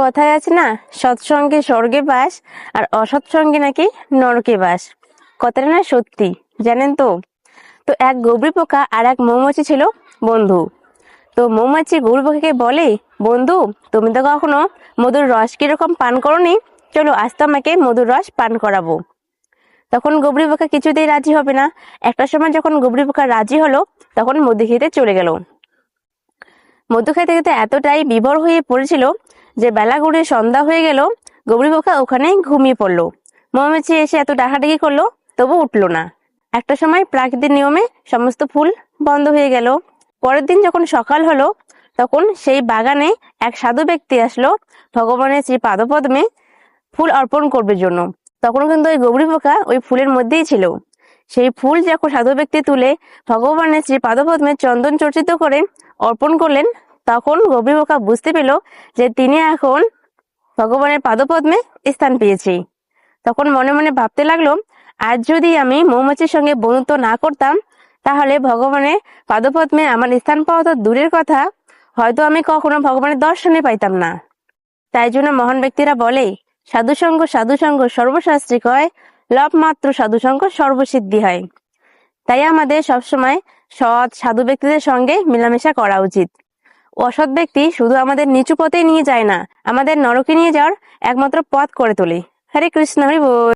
কথায় আছে না সৎসঙ্গে স্বর্গে বাস আর অসৎসঙ্গে নাকি নরকে বাস। কথাটা না সত্যি, জানেন তো? তো এক গভীর পোকা আর এক মৌমাছি ছিল বন্ধু। তো মৌমাছি গরু পাখিকে বলে, বন্ধু, তুমি তো কখনো মধুর রস কীরকম পান করনি? চলো আজ তো আমাকে মধুর রস পান করাবো। তখন গবরি পোকা কিছুতেই রাজি হবে না। একটা সময় যখন গবরি পোকা রাজি হলো, তখন মধু খেতে চলে গেল। মধু খেতে খেতে এতটাই বিভোর হয়ে পড়েছিল যে বেলা গড়িয়ে সন্ধ্যা হয়ে গেল পোকা ওখানেই ঘুমিয়ে পড়ল। মৌমাছি এসে এত ডাকাডাকি করল, তবু উঠল না। একটা সময় প্রাকৃতিক নিয়মে সমস্ত ফুল বন্ধ হয়ে গেল। পরের দিন যখন সকাল হলো, তখন সেই বাগানে এক সাধু ব্যক্তি আসলো ভগবানের শ্রী পাদপদ্মে ফুল অর্পণ করবে জন্য। তখন কিন্তু ওই গৌরী পোকা ওই ফুলের মধ্যেই ছিল। সেই ফুল যখন সাধু ব্যক্তি তুলে ভগবানের শ্রী পাদপদ্মে চন্দন চর্চিত করে অর্পণ করলেন, তখন গৌরী পোকা বুঝতে পেল যে তিনি এখন ভগবানের পাদপদ্মে স্থান পেয়েছে। তখন মনে মনে ভাবতে লাগল, আজ যদি আমি মৌমাছির সঙ্গে বন্ধুত্ব না করতাম, তাহলে ভগবানের পাদপদ্মে আমার স্থান পাওয়া তো দূরের কথা, হয়তো আমি কখনো ভগবানের দর্শনে পাইতাম না। তাই জন্য মহান ব্যক্তিরা বলে, সাধুসঙ্গ সাধুসঙ্গ, সর্বশাস্ত্রী কয় লভ মাত্র সাধুসঙ্গ সর্বসিদ্ধি হয়। তাই আমাদের সবসময় সৎ সাধু ব্যক্তিদের সঙ্গে মিলামেশা করা উচিত। অসৎ ব্যক্তি শুধু আমাদের নিচু পথে নিয়ে যায় না, আমাদের নরকে নিয়ে যাওয়ার একমাত্র পথ করে তোলে। হরে কৃষ্ণ, হরি বল।